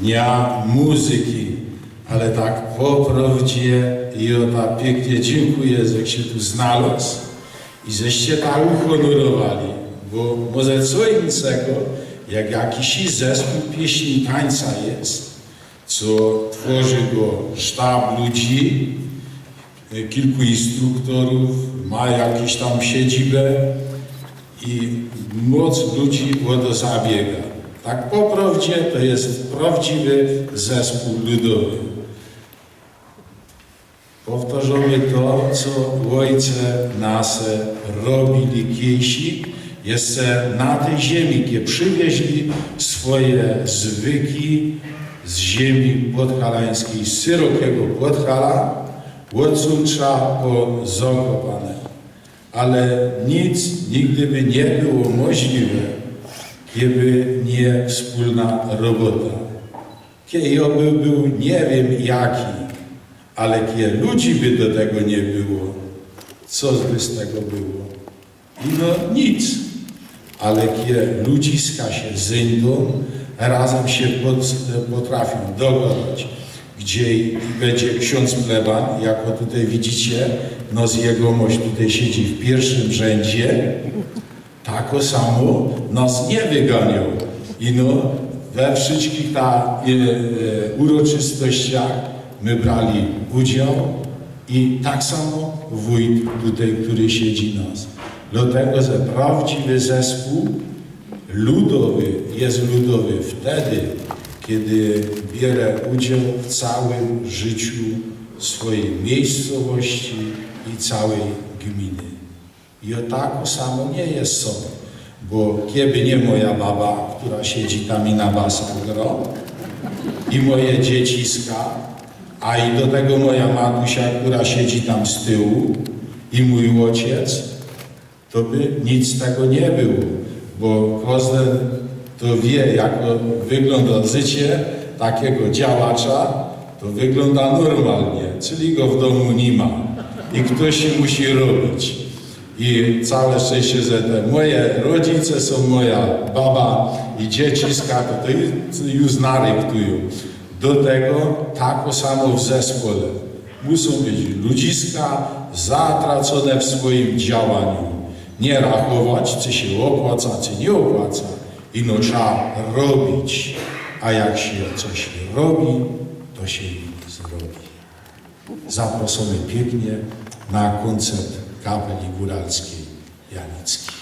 Dnia Muzyki, ale tak po prawdzie i o tak pięknie dziękuję, że się tu znalazł i żeście tak uhonorowali, bo może co innego, jak jakiś zespół pieśni i tańca jest, co tworzy go sztab ludzi, kilku instruktorów, ma jakąś tam siedzibę i moc ludzi o to zabiega. Tak po prawdzie to jest prawdziwy zespół ludowy. Powtarzamy to, co ojce nasze robili kiesi, jeszcze na tej ziemi, kiedy przywieźli swoje zwyki z ziemi podhalańskiej, z syrokiego Podhala, od Sucza po Zakopane. Ale nic nigdy by nie było możliwe, gdyby nie wspólna robota. Kiedy ja by był nie wiem jaki, ale kiedy ludzi by do tego nie było, co by z tego było? No nic. Ale kiedy ludziska się zyndą, razem się potrafią dogadać, gdzie będzie ksiądz pleban, jako tutaj widzicie, no z jego mość tutaj siedzi w pierwszym rzędzie, tako samo nas nie wyganiał. I no, we wszystkich ta e, e, uroczystościach my brali udział i tak samo wójt tutaj, który siedzi nas. Dlatego, że prawdziwy zespół ludowy jest ludowy wtedy, kiedy bierze udział w całym życiu swojej miejscowości i całej gminy. I o samo nie jest sobie, bo kiedy nie moja baba, która siedzi tam i na basach gra, i moje dzieciska, a i do tego moja matusia, która siedzi tam z tyłu, i mój ojciec, to by nic tego nie było, bo każdy to wie, jak wygląda życie takiego działacza, to wygląda normalnie, czyli go w domu nie ma. I ktoś się musi robić. I całe szczęście, że te moje rodzice są moja baba i dzieciska, to, to już- naryktują. Do tego tak samo w zespole. Muszą być ludziska zatracone w swoim działaniu. Nie rachować, czy się opłaca, czy nie opłaca. I no trzeba robić. A jak się coś robi, to się zrobi. Zapraszamy pięknie na koncert kapeli góralskiej Janickiej.